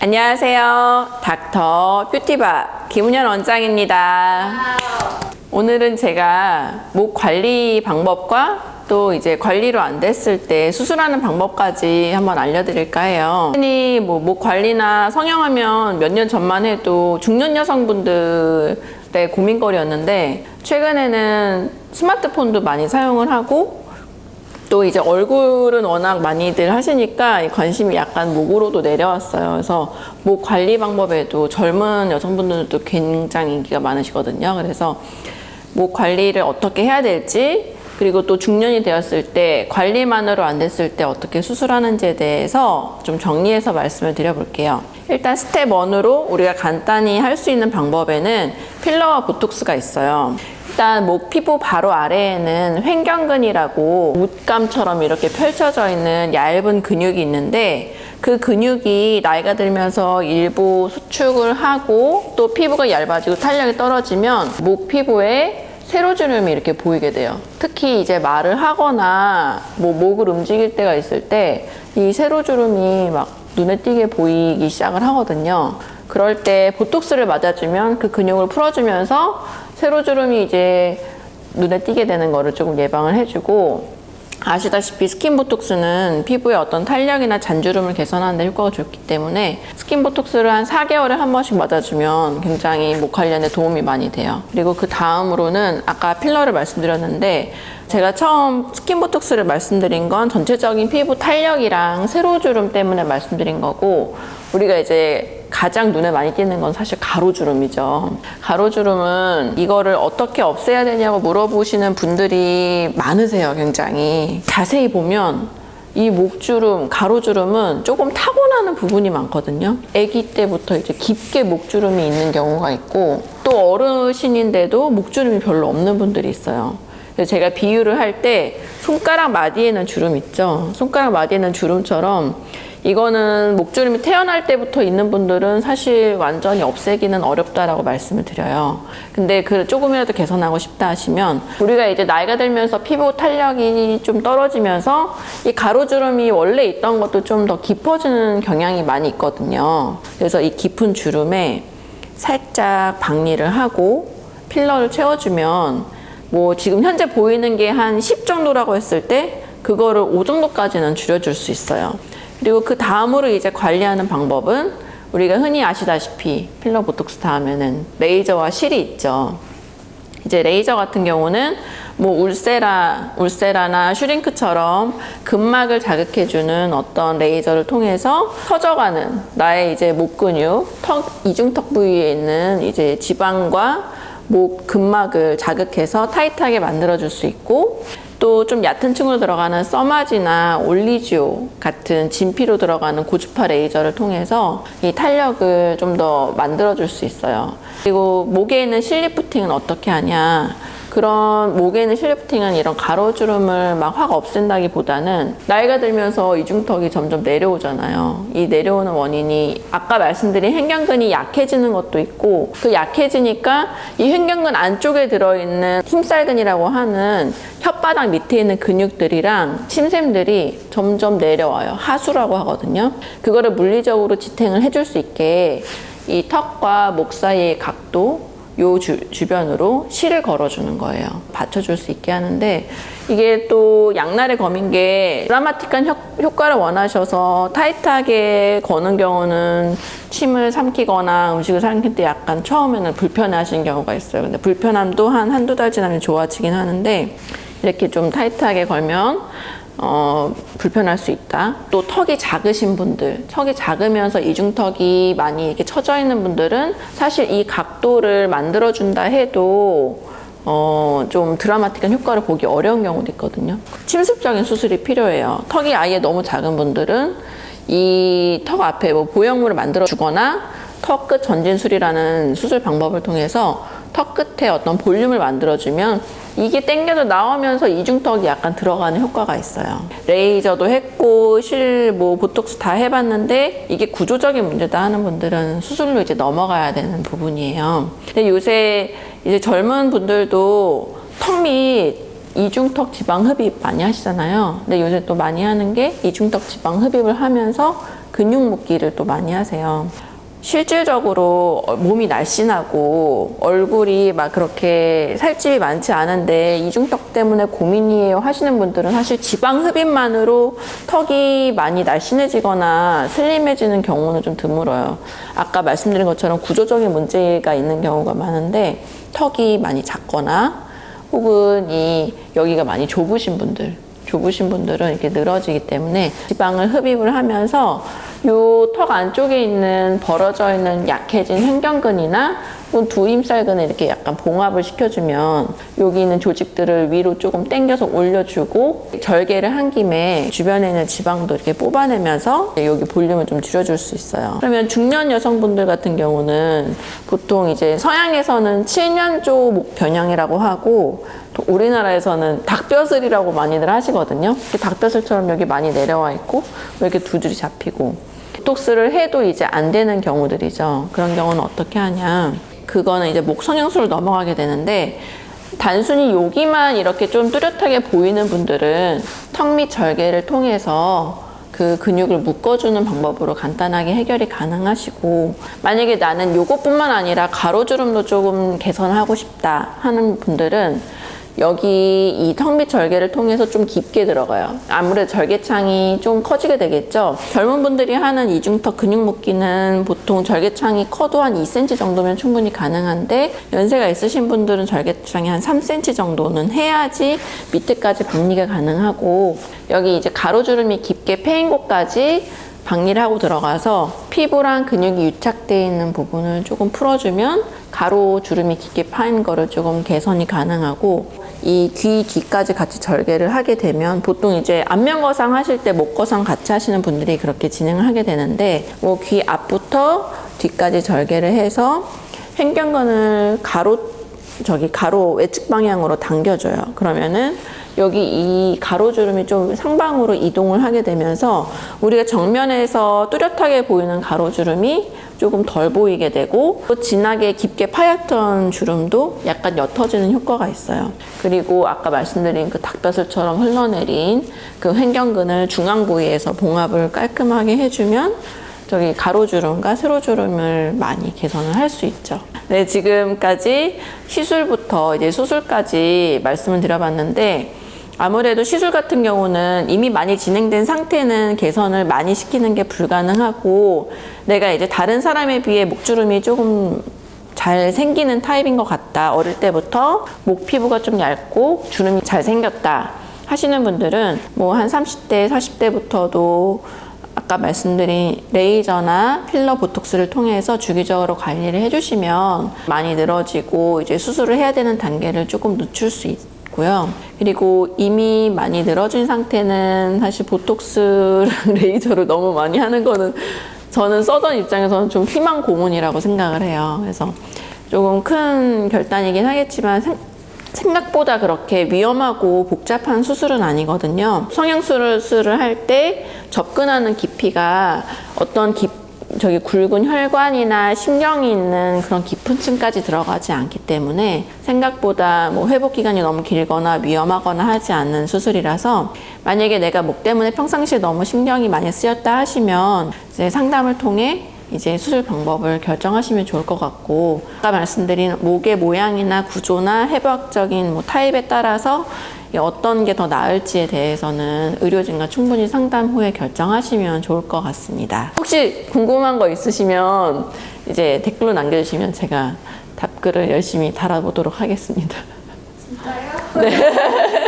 안녕하세요. 닥터 뷰티바 김은현 원장입니다. 오늘은 제가 목 관리 방법과 또 이제 관리로 안 됐을 때 수술하는 방법까지 한번 알려드릴까 해요. 흔히 뭐 목 관리나 성형하면 몇 년 전만 해도 중년 여성분들의 고민거리였는데 최근에는 스마트폰도 많이 사용을 하고 또 이제 얼굴은 워낙 많이들 하시니까 이 관심이 약간 목으로도 내려왔어요. 그래서 목 관리 방법에도 젊은 여성분들도 굉장히 인기가 많으시거든요. 그래서 목 관리를 어떻게 해야 될지 그리고 또 중년이 되었을 때 관리만으로 안 됐을 때 어떻게 수술하는지에 대해서 좀 정리해서 말씀을 드려볼게요. 일단 스텝 1으로 우리가 간단히 할 수 있는 방법에는 필러와 보톡스가 있어요. 일단 목 피부 바로 아래에는 횡경근이라고 옷감처럼 이렇게 펼쳐져 있는 얇은 근육이 있는데 그 근육이 나이가 들면서 일부 수축을 하고 또 피부가 얇아지고 탄력이 떨어지면 목 피부에 세로주름이 이렇게 보이게 돼요. 특히 이제 말을 하거나 뭐 목을 움직일 때가 있을 때 이 세로주름이 막 눈에 띄게 보이기 시작을 하거든요. 그럴 때 보톡스를 맞아주면 그 근육을 풀어주면서 세로주름이 이제 눈에 띄게 되는 거를 조금 예방을 해주고 아시다시피 스킨 보톡스는 피부의 어떤 탄력이나 잔주름을 개선하는 데 효과가 좋기 때문에 스킨 보톡스를 한 4개월에 한 번씩 맞아주면 굉장히 목 관련에 도움이 많이 돼요. 그리고 그 다음으로는 아까 필러를 말씀드렸는데 제가 처음 스킨 보톡스를 말씀드린 건 전체적인 피부 탄력이랑 세로주름 때문에 말씀드린 거고 우리가 이제 가장 눈에 많이 띄는 건 사실 가로주름이죠. 가로주름은 이거를 어떻게 없애야 되냐고 물어보시는 분들이 많으세요, 굉장히. 자세히 보면 이 목주름, 가로주름은 조금 타고나는 부분이 많거든요. 아기 때부터 이제 깊게 목주름이 있는 경우가 있고 또 어르신인데도 목주름이 별로 없는 분들이 있어요. 제가 비유를 할 때 손가락 마디에는 주름 있죠. 손가락 마디에는 주름처럼 이거는 목주름이 태어날 때부터 있는 분들은 사실 완전히 없애기는 어렵다라고 말씀을 드려요. 근데 그 조금이라도 개선하고 싶다 하시면 우리가 이제 나이가 들면서 피부 탄력이 좀 떨어지면서 이 가로주름이 원래 있던 것도 좀 더 깊어지는 경향이 많이 있거든요. 그래서 이 깊은 주름에 살짝 박리를 하고 필러를 채워주면 뭐 지금 현재 보이는 게 한 10 정도라고 했을 때 그거를 5 정도까지는 줄여줄 수 있어요. 그리고 그 다음으로 이제 관리하는 방법은 우리가 흔히 아시다시피 필러 보톡스 다음에는 레이저와 실이 있죠. 이제 레이저 같은 경우는 뭐 울세라, 울세라나 슈링크처럼 근막을 자극해주는 어떤 레이저를 통해서 터져가는 나의 이제 목 근육, 턱, 이중턱 부위에 있는 이제 지방과 목 근막을 자극해서 타이트하게 만들어줄 수 있고 또 좀 얕은 층으로 들어가는 써마지나 올리지오 같은 진피로 들어가는 고주파 레이저를 통해서 이 탄력을 좀 더 만들어줄 수 있어요. 그리고 목에 있는 실리프팅은 어떻게 하냐? 그런 목에 있는 실리프팅은 이런 가로주름을 막 확 없앤다기보다는 나이가 들면서 이중턱이 점점 내려오잖아요. 이 내려오는 원인이 아까 말씀드린 횡경근이 약해지는 것도 있고 그 약해지니까 이 횡경근 안쪽에 들어있는 힘살근이라고 하는 혓바닥 밑에 있는 근육들이랑 침샘들이 점점 내려와요. 하수라고 하거든요. 그거를 물리적으로 지탱을 해줄 수 있게 이 턱과 목 사이의 각도 요 주, 주변으로 실을 걸어주는 거예요. 받쳐줄 수 있게 하는데 이게 또 양날의 검인 게 드라마틱한 효, 효과를 원하셔서 타이트하게 거는 경우는 침을 삼키거나 음식을 삼킬 때 약간 처음에는 불편해 하시는 경우가 있어요. 근데 불편함도 한 한두 달 지나면 좋아지긴 하는데 이렇게 좀 타이트하게 걸면 어, 불편할 수 있다. 또 턱이 작으신 분들, 턱이 작으면서 이중턱이 많이 이렇게 처져 있는 분들은 사실 이 각도를 만들어준다 해도 어, 좀 드라마틱한 효과를 보기 어려운 경우도 있거든요. 침습적인 수술이 필요해요. 턱이 아예 너무 작은 분들은 이 턱 앞에 뭐 보형물을 만들어 주거나 턱 끝 전진술이라는 수술 방법을 통해서 턱 끝에 어떤 볼륨을 만들어주면 이게 땡겨서 나오면서 이중턱이 약간 들어가는 효과가 있어요. 레이저도 했고 실 뭐 보톡스 다 해봤는데 이게 구조적인 문제다 하는 분들은 수술로 이제 넘어가야 되는 부분이에요. 근데 요새 이제 젊은 분들도 턱및 이중턱 지방 흡입 많이 하시잖아요. 근데 요새 또 많이 하는 게 이중턱 지방 흡입을 하면서 근육 묶기를 또 많이 하세요. 실질적으로 몸이 날씬하고 얼굴이 막 그렇게 살집이 많지 않은데 이중턱 때문에 고민이에요 하시는 분들은 사실 지방 흡입만으로 턱이 많이 날씬해지거나 슬림해지는 경우는 좀 드물어요. 아까 말씀드린 것처럼 구조적인 문제가 있는 경우가 많은데 턱이 많이 작거나 혹은 이 여기가 많이 좁으신 분들 좁으신 분들은 이렇게 늘어지기 때문에 지방을 흡입을 하면서 요 턱 안쪽에 있는 벌어져 있는 약해진 횡경근이나 두임살근을 이렇게 약간 봉합을 시켜주면 여기 있는 조직들을 위로 조금 당겨서 올려주고 절개를 한 김에 주변에 있는 지방도 이렇게 뽑아내면서 여기 볼륨을 좀 줄여줄 수 있어요. 그러면 중년 여성분들 같은 경우는 보통 이제 서양에서는 7년조 목 변형이라고 하고 또 우리나라에서는 닭벼슬이라고 많이들 하시거든요. 이렇게 닭벼슬처럼 여기 많이 내려와 있고 이렇게 두 줄이 잡히고 보톡스를 해도 이제 안 되는 경우들이죠. 그런 경우는 어떻게 하냐. 그거는 이제 목 성형수를 넘어가게 되는데 단순히 여기만 이렇게 좀 뚜렷하게 보이는 분들은 턱 밑 절개를 통해서 그 근육을 묶어주는 방법으로 간단하게 해결이 가능하시고 만약에 나는 요것뿐만 아니라 가로주름도 조금 개선하고 싶다 하는 분들은 여기 이 턱밑 절개를 통해서 좀 깊게 들어가요. 아무래도 절개창이 좀 커지게 되겠죠. 젊은 분들이 하는 이중턱 근육 묶기는 보통 절개창이 커도 한 2cm 정도면 충분히 가능한데 연세가 있으신 분들은 절개창이 한 3cm 정도는 해야지 밑에까지 박리가 가능하고 여기 이제 가로주름이 깊게 패인 곳까지 박리를 하고 들어가서 피부랑 근육이 유착되어 있는 부분을 조금 풀어주면 가로 주름이 깊게 파인 거를 조금 개선이 가능하고 이 귀 뒤까지 같이 절개를 하게 되면 보통 이제 안면거상 하실 때 목거상 같이 하시는 분들이 그렇게 진행을 하게 되는데 뭐 귀 앞부터 뒤까지 절개를 해서 횡경근을 가로 저기 가로 외측 방향으로 당겨줘요. 그러면은 여기 이 가로주름이 좀 상방으로 이동을 하게 되면서 우리가 정면에서 뚜렷하게 보이는 가로주름이 조금 덜 보이게 되고 또 진하게 깊게 파였던 주름도 약간 옅어지는 효과가 있어요. 그리고 아까 말씀드린 그 닭벼슬처럼 흘러내린 그 횡경근을 중앙 부위에서 봉합을 깔끔하게 해주면 저기 가로주름과 세로주름을 많이 개선을 할 수 있죠. 네, 지금까지 시술부터 이제 수술까지 말씀을 드려봤는데 아무래도 시술 같은 경우는 이미 많이 진행된 상태는 개선을 많이 시키는 게 불가능하고 내가 이제 다른 사람에 비해 목주름이 조금 잘 생기는 타입인 것 같다. 어릴 때부터 목 피부가 좀 얇고 주름이 잘 생겼다. 하시는 분들은 뭐 한 30대, 40대부터도 아까 말씀드린 레이저나 필러 보톡스를 통해서 주기적으로 관리를 해주시면 많이 늘어지고 이제 수술을 해야 되는 단계를 조금 늦출 수 있 고요. 그리고 이미 많이 늘어진 상태는 사실 보톡스랑 레이저를 너무 많이 하는 거는 저는 써던 입장에서는 좀 희망 고문이라고 생각을 해요. 그래서 조금 큰 결단이긴 하겠지만 생- 생각보다 그렇게 위험하고 복잡한 수술은 아니거든요. 성형수술을 할 때 접근하는 깊이가 어떤 깊, 저기 굵은 혈관이나 신경이 있는 그런 깊은 층까지 들어가지 않기 때문에 생각보다 뭐 회복 기간이 너무 길거나 위험하거나 하지 않는 수술이라서 만약에 내가 목 때문에 평상시에 너무 신경이 많이 쓰였다 하시면 이제 상담을 통해 이제 수술 방법을 결정하시면 좋을 것 같고 아까 말씀드린 목의 모양이나 구조나 해부학적인 뭐 타입에 따라서 어떤 게 더 나을지에 대해서는 의료진과 충분히 상담 후에 결정하시면 좋을 것 같습니다. 혹시 궁금한 거 있으시면 이제 댓글로 남겨주시면 제가 답글을 열심히 달아보도록 하겠습니다. 진짜요? 네.